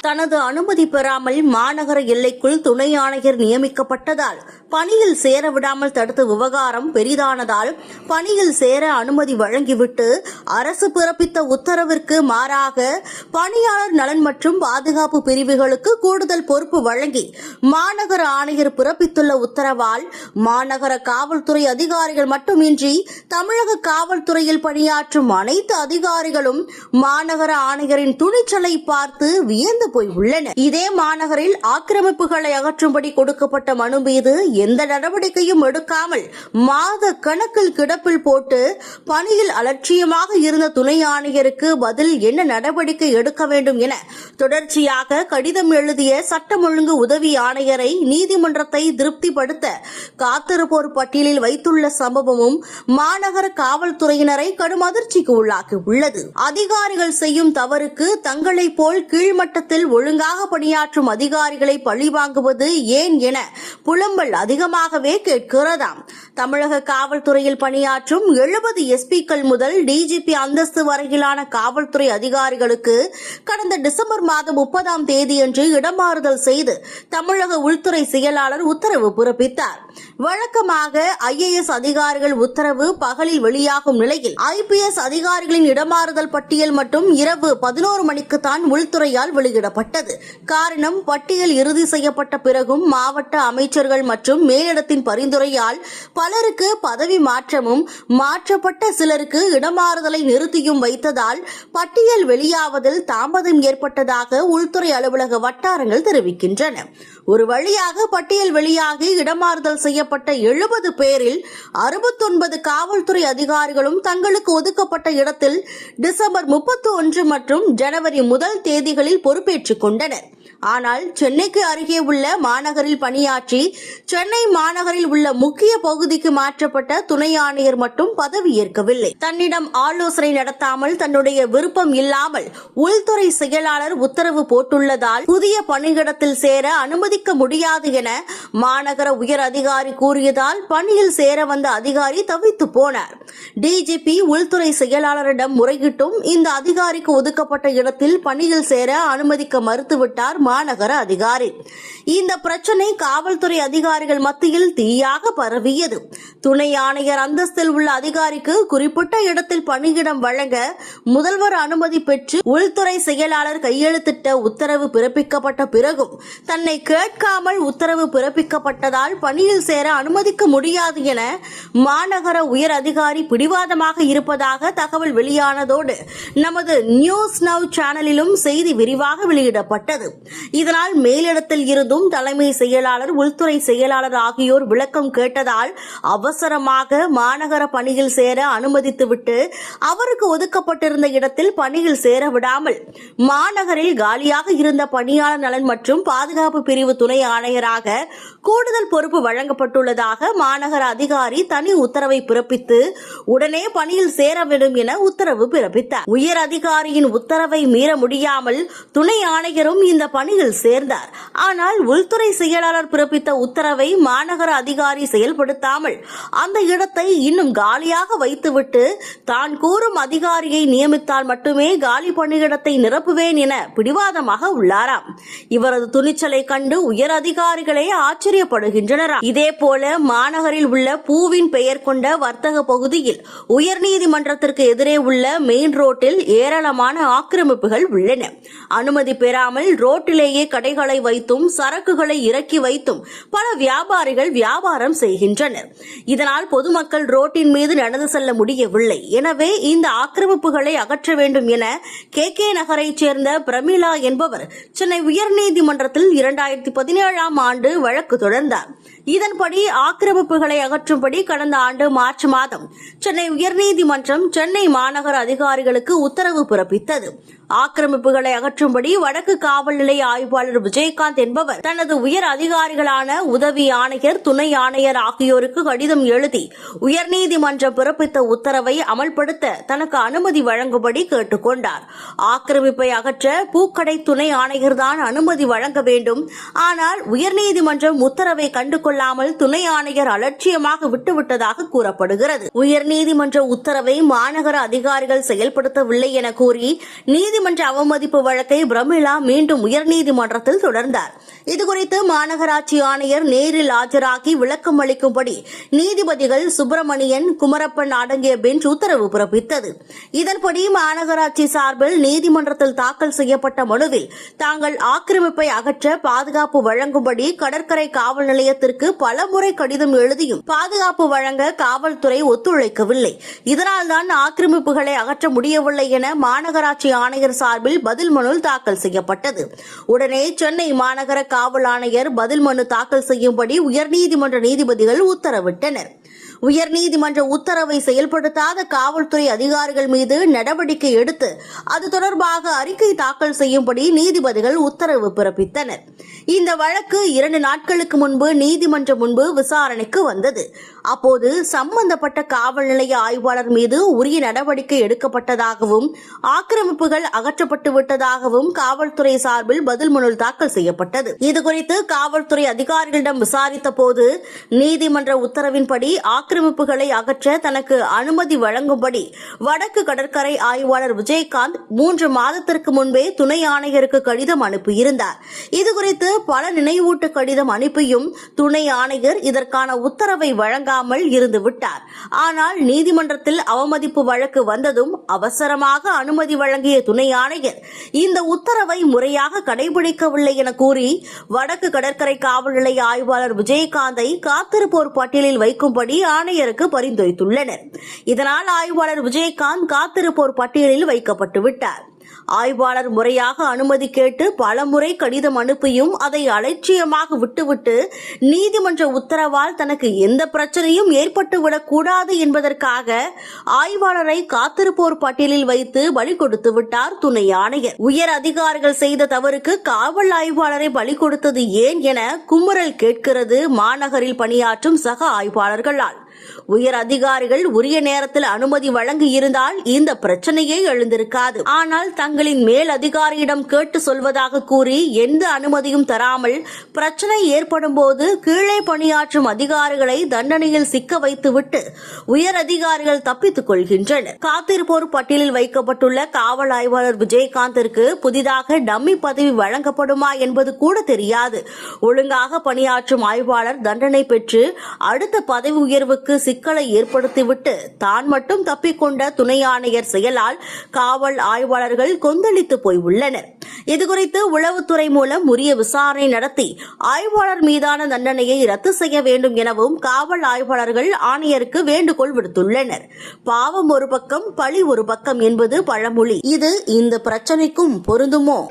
தனது அனுமதி பெறாமல் மாநகர எல்லைக்குள் துணை ஆணையர் நியமிக்கப்பட்டதால் பணியில் சேர விடாமல் தடுத்த விவகாரம் பெரிதானதால் பணியில் சேர அனுமதி வழங்கிவிட்டு அரசு பிறப்பித்த உத்தரவிற்கு மாறாக பணியாளர் நலன் மற்றும் பாதுகாப்பு பிரிவுகளுக்கு கூடுதல் பொறுப்பு வழங்கி மாநகர ஆணையர் பிறப்பித்துள்ள உத்தரவால் மாநகர காவல்துறை அதிகாரிகள் மட்டுமின்றி தமிழக காவல்துறையில் பணியாற்றும் அனைத்து அதிகாரிகளும் மாநகர ஆணையரின் துணிச்சலை பார்த்து வியந்து போய் உள்ளன. இதே மாநகரில் ஆக்கிரமிப்புகளை அகற்றும்படி கொடுக்கப்பட்ட மனு மீது எந்த நடவடிக்கையும் எடுக்காமல் மாத கணக்கில் கிடப்பில் போட்டு பணியில் அலட்சியமாக இருந்த துணை ஆணையருக்கு பதில் என்ன நடவடிக்கை எடுக்க வேண்டும் என தொடர்ச்சியாக கடிதம் எழுதிய சட்டம் ஒழுங்கு உதவி ஆணையரை நீதிமன்றத்தை திருப்திப்படுத்த காத்திருப்போர் பட்டியலில் வைத்துள்ள சம்பவமும் மாநகர காவல்துறையினரை கடும் அதிர்ச்சிக்கு உள்ளாக்கி உள்ளது அதிகாரிகள் செய்யும் தவறுக்கு தங்களைப் போல் கீழ்மட்டத்தில் ஒழுங்காக பணியாற்றும் அதிகாரிகளை பழிவாங்குவது ஏன் என புலம்பல் அதிகமாகவே கேட்கிறதாம். தமிழக காவல்துறையில் பணியாற்றும் எழுபது எஸ்பிக்கள் முதல் டிஜிபி அந்தஸ்து வரையிலான காவல்துறை அதிகாரிகளுக்கு கடந்த டிசம்பர் மாதம் முப்பதாம் தேதியன்று இடமாறுதல் செய்து தமிழக உள்துறை செயலாளர் உத்தரவு பிறப்பித்தார். வழக்கமாக ஐஏஎஸ் அதிகாரிகள் உத்தரவு பகலில் வெளியாகும் நிலையில் ஐபிஎஸ் அதிகாரிகளின் இடமாறுதல் பட்டியல் மட்டும் இரவு பதினோரு மணிக்கு தான் உள்துறையால் வெளியிடப்பட்டது. காரணம் பட்டியல் இறுதி செய்யப்பட்ட பிறகும் மாவட்ட அமைச்சர்கள் மற்றும் மேலிடத்தின் பரிந்துரையால் பலருக்கு பதவி மாற்றமும் மாற்றப்பட்ட சிலருக்கு இடமாறுதலை நிறுத்தியும் வைத்ததால் பட்டியல் வெளியாவதில் தாமதம் ஏற்பட்டதாக உள்துறை அலுவலக வட்டாரங்கள் தெரிவிக்கின்றன. ஒரு வழியாக பட்டியல் வெளியாகி இடமாறுதல் செய்யப்பட்ட எழுபது பேரில் அறுபத்தொன்பது காவல்துறை அதிகாரிகளும் தங்களுக்கு ஒதுக்கப்பட்ட இடத்தில் டிசம்பர் முப்பத்தி ஒன்று மற்றும் ஜனவரி முதல் தேதிகளில் பொறுப்பேற்றுக் கொண்டனர். ஆனால் சென்னைக்கு அருகே உள்ள மாநகரில் பணியாற்றி சென்னை மாநகரில் உள்ள முக்கிய பகுதிக்கு மாற்றப்பட்ட துணை ஆணையர் மட்டும் பதவியேற்கவில்லை தன்னிடம் ஆலோசனை நடத்தாமல் தன்னுடைய விருப்பம் இல்லாமல் உள்துறை செயலாளர் உத்தரவு போட்டுள்ளதால் புதிய பணியிடத்தில் சேர அனுமதிக்க முடியாது என மாநகர உயர் அதிகாரி கூறியதால் பணியில் சேர வந்த அதிகாரி தவித்து போனார். டிஜிபி உள்துறை செயலாளரிடம் முறையிட்டும் இந்த அதிகாரிக்கு ஒதுக்கப்பட்ட இடத்தில் பணியில் சேர அனுமதிக்க மறுத்துவிட்டார் மாநகர அதிகாரி. இந்த பிரச்சனை காவல்துறை அதிகாரிகள் மத்தியில் தீயாக பரவியது. துணை ஆணையர் அந்தஸ்தில் உள்ள அதிகாரிக்கு குறிப்பிட்ட இடத்தில் பணியிடம் வழங்க முதல்வர் அனுமதி பெற்று உள்துறை செயலாளர் கையெழுத்திட்ட உத்தரவு பிறப்பிக்கப்பட்ட பிறகும் தன்னை கேட்காமல் உத்தரவு பிறப்பிக்கப்பட்டதால் பணியில் சேர அனுமதிக்க முடியாது என மாநகர உயர் அதிகாரி பிடிவாதமாக இருப்பதாக தகவல் வெளியானதோடு நமது நியூஸ் நவ் சேனலிலும் செய்தி விரிவாக வெளியிடப்பட்டது. இதனால் மேலிடத்தில் இருந்தும் தலைமை செயலாளர் உள்துறை செயலாளர் ஆகியோர் விளக்கம் கேட்டதால் அவசரமாக மாநகர பணியில் சேர அனுமதித்துவிட்டு அவருக்கு ஒதுக்கப்பட்டிருந்த இடத்தில் பணியில் சேர விடாமல் மாநகரில் காலியாக இருந்த பணியாளர் நலன் மற்றும் பாதுகாப்பு பிரிவு துணை ஆணையராக கூடுதல் பொறுப்பு வழங்கப்பட்டுள்ளதாக மாநகர அதிகாரி தனி உத்தரவை பிறப்பித்து உடனே பணியில் சேர வேண்டும் என உத்தரவு பிறப்பித்தார். உயர் அதிகாரியின் உத்தரவை மீற முடியாமல் துணை ஆணையரும் இந்த பணியில் சேர்ந்தார். ஆனால் உள்துறை செயலாளர் பிறப்பித்த உத்தரவை மாநகர அதிகாரி செயல்படுத்தாமல் அந்த இடத்தை இன்னும் காலியாக வைத்துவிட்டு தான் கூறும் அதிகாரியை நியமித்தால் மட்டுமே காலி பணியிடத்தை நிரப்புவேன் என பிடிவாதமாக உள்ளாராம். இவரது துணிச்சலை கண்டு உயர் அதிகாரிகளே ஆச்சரியப்படுகின்றனராம் இதே போல மாநகரில் உள்ள பூவின் பெயர் கொண்ட வர்த்தக பகுதியில் உயர்நீதிமன்றத்திற்கு எதிரே உள்ள மெயின் ரோட்டில் ஏராளமான ஆக்கிரமிப்புகள் உள்ளன. அனுமதி பெறாமல் ரோட்டிலேயே கடைகளை வைத்தும் சரக்குகளை இறக்கி வைத்தும் பல வியாபாரிகள் வியாபாரம் செய்கின்றனர். இதனால் பொதுமக்கள் ரோட்டின் மீது நடந்து செல்ல முடியவில்லை. எனவே இந்த ஆக்கிரமிப்புகளை அகற்ற வேண்டும் என கே கே நகரைச் சேர்ந்த பிரமிளா என்பவர் சென்னை உயர்நீதிமன்றத்தில் இரண்டாயிரத்தி பதினேழாம் ஆண்டு வழக்கு தொடர்ந்தார் இதன்படி ஆக்கிரமிப்புகளை அகற்றும்படி கடந்த ஆண்டு மார்ச் மாதம் சென்னை உயர்நீதிமன்றம் சென்னை மாநகர அதிகாரிகளுக்கு உத்தரவு பிறப்பித்தது. ஆக்கிரமிப்புகளை அகற்றும்படி வடக்கு காவல் நிலைய ஆய்வாளர் விஜயகாந்த் என்பவர் தனது உயர் அதிகாரிகளான உதவி ஆணையர் துணை ஆணையர் ஆகியோருக்கு கடிதம் எழுதி உயர்நீதிமன்றம் பிறப்பித்த உத்தரவை அமல்படுத்த தனக்கு அனுமதி வழங்கும்படி கேட்டுக்கொண்டார் ஆக்கிரமிப்பை அகற்ற பூக்கடை துணை ஆணையர்தான் அனுமதி வழங்க வேண்டும். ஆனால் உயர்நீதிமன்றம் உத்தரவை கண்டு கொள்ளாமல் துணை ஆணையர் அலட்சியமாக விட்டுவிட்டதாக கூறப்படுகிறது. உயர்நீதிமன்ற உத்தரவை மாநகர அதிகாரிகள் செயல்படுத்தவில்லை என கூறி நீதிமன்ற அவமதிப்பு வழக்கை பிரமிளா மீண்டும் உயர்நீதிமன்றத்தில் தொடர்ந்தார். இதுகுறித்து மாநகராட்சி ஆணையர் நேரில் ஆஜராகி விளக்கம் அளிக்கும்படி நீதிபதிகள் சுப்பிரமணியன் குமரப்பன் அடங்கிய பெஞ்ச் உத்தரவு பிறப்பித்தது. இதன்படி மாநகராட்சி சார்பில் நீதிமன்றத்தில் தாக்கல் செய்யப்பட்ட மனுவில் தாங்கள் ஆக்கிரமிப்பை அகற்ற பாதுகாப்பு வழங்கும்படி கடற்கரை காவல் நிலையத்திற்கு பலமுறை கடிதம் எழுதியும் பாதுகாப்பு வழங்க காவல்துறை ஒத்துழைக்கவில்லை. இதனால்தான் ஆக்கிரமிப்புகளை அகற்ற முடியவில்லை என மாநகராட்சி ஆணையர் சார்பில் பதில் மனு தாக்கல் செய்யப்பட்டது. உடனே சென்னை மாநகர காவல் ஆணையர் பதில் மனு தாக்கல் செய்யும்படி உயர்நீதிமன்ற நீதிபதிகள் உத்தரவிட்டனர். உயர்நீதிமன்ற உத்தரவை செயல்படுத்தாத காவல்துறை அதிகாரிகள் மீது நடவடிக்கை எடுத்து அது தொடர்பாக அறிக்கை தாக்கல் செய்யும்படி நீதிபதிகள் உத்தரவு பிறப்பித்தனர். இந்த வழக்கு இரண்டு நாட்களுக்கு முன்பு நீதிமன்றம் முன்பு விசாரணைக்கு வந்தது. அப்போது சம்பந்தப்பட்ட காவல் நிலைய ஆய்வாளர் மீது உரிய நடவடிக்கை எடுக்கப்பட்டதாகவும் ஆக்கிரமிப்புகள் அகற்றப்பட்டு விட்டதாகவும் காவல்துறை சார்பில் பதில் மனு தாக்கல் செய்யப்பட்டது. இதுகுறித்து காவல்துறை அதிகாரிகளிடம் விசாரித்த போது நீதிமன்ற உத்தரவின்படி ஆக்கிரமிப்புகளை அகற்ற தனக்கு அனுமதி வழங்கும்படி வடக்கு கடற்கரை ஆய்வாளர் விஜயகாந்த் மூன்று மாதத்திற்கு முன்பே துணை ஆணையருக்கு கடிதம் அனுப்பியிருந்தார். இதுகுறித்து பல நினைவூட்டு கடிதம் அனுப்பியும் துணை ஆணையர் இதற்கான உத்தரவை வழங்காமல் இருந்து விட்டார் ஆனால் நீதிமன்றத்தில் அவமதிப்பு வழக்கு வந்ததும் அவசரமாக அனுமதி வழங்கிய துணை ஆணையர் இந்த உத்தரவை முறையாக கடைபிடிக்கவில்லை என கூறி வடக்கு கடற்கரை காவல் நிலைய ஆய்வாளர் விஜயகாந்தை காத்திருப்போர் பட்டியலில் வைக்கும்படி ஆணையருக்கு பரிந்துரைத்துள்ளனர். இதனால் ஆய்வாளர் விஜயகாந்த் காத்திருப்போர் பட்டியலில் வைக்கப்பட்டு விட்டார். ஆய்வாளர் முறையாக அனுமதி கேட்டு பல முறை கடிதம் அனுப்பியும் அதை அலட்சியமாக விட்டுவிட்டு நீதிமன்ற உத்தரவால் தனக்கு எந்த பிரச்சனையும் ஏற்பட்டுவிடக் கூடாது என்பதற்காக ஆய்வாளரை காத்திருப்போர் பட்டியலில் வைத்து பலி கொடுத்து விட்டார் துணை ஆணையர். உயர் அதிகாரிகள் செய்த தவறுக்கு காவல் ஆய்வாளரை பலி கொடுத்தது ஏன் என குமுறல் கேட்கிறது மாநகரில் பணியாற்றும் சக ஆய்வாளர்களால். உயர் அதிகாரிகள் உரிய நேரத்தில் அனுமதி வழங்கி இருந்தால் இந்த பிரச்சனையே எழுந்திருக்காது. ஆனால் தங்களின் மேல் அதிகாரியிடம் கேட்டு சொல்வதாக கூறி எந்த அனுமதியும் தராமல் பிரச்சனை ஏற்படும் போது கீழே பணியாற்றும் அதிகாரிகளை தண்டனையில் சிக்க வைத்துவிட்டு உயர் அதிகாரிகள் தப்பித்துக் கொள்கின்றனர். காத்திருப்போர் பட்டியலில் வைக்கப்பட்டுள்ள காவல் ஆய்வாளர் விஜயகாந்திற்கு புதிதாக டம்மி பதவி வழங்கப்படுமா என்பது கூட தெரியாது. ஒழுங்காக பணியாற்றும் ஆய்வாளர் தண்டனை பெற்று அடுத்த பதவி உயர்வுக்கு சிக்கலை ஏற்படுத்திவிட்டு தான் மட்டும் தப்பிக்கொண்ட துணை ஆணையர் செயலால் காவல் ஆய்வாளர்கள் கொந்தளித்து போய் உள்ளனர் இதுகுறித்து உளவுத்துறை மூலம் உரிய விசாரணை நடத்தி ஆய்வாளர் மீதான தண்டனையை ரத்து செய்ய வேண்டும் எனவும் காவல் ஆய்வாளர்கள் ஆணையருக்கு வேண்டுகோள் விடுத்துள்ளனர். பாவம் ஒரு பக்கம் பழி ஒரு பக்கம் என்பது பழமொழி. இது இந்த பிரச்சனைக்கும் பொருந்துமோ?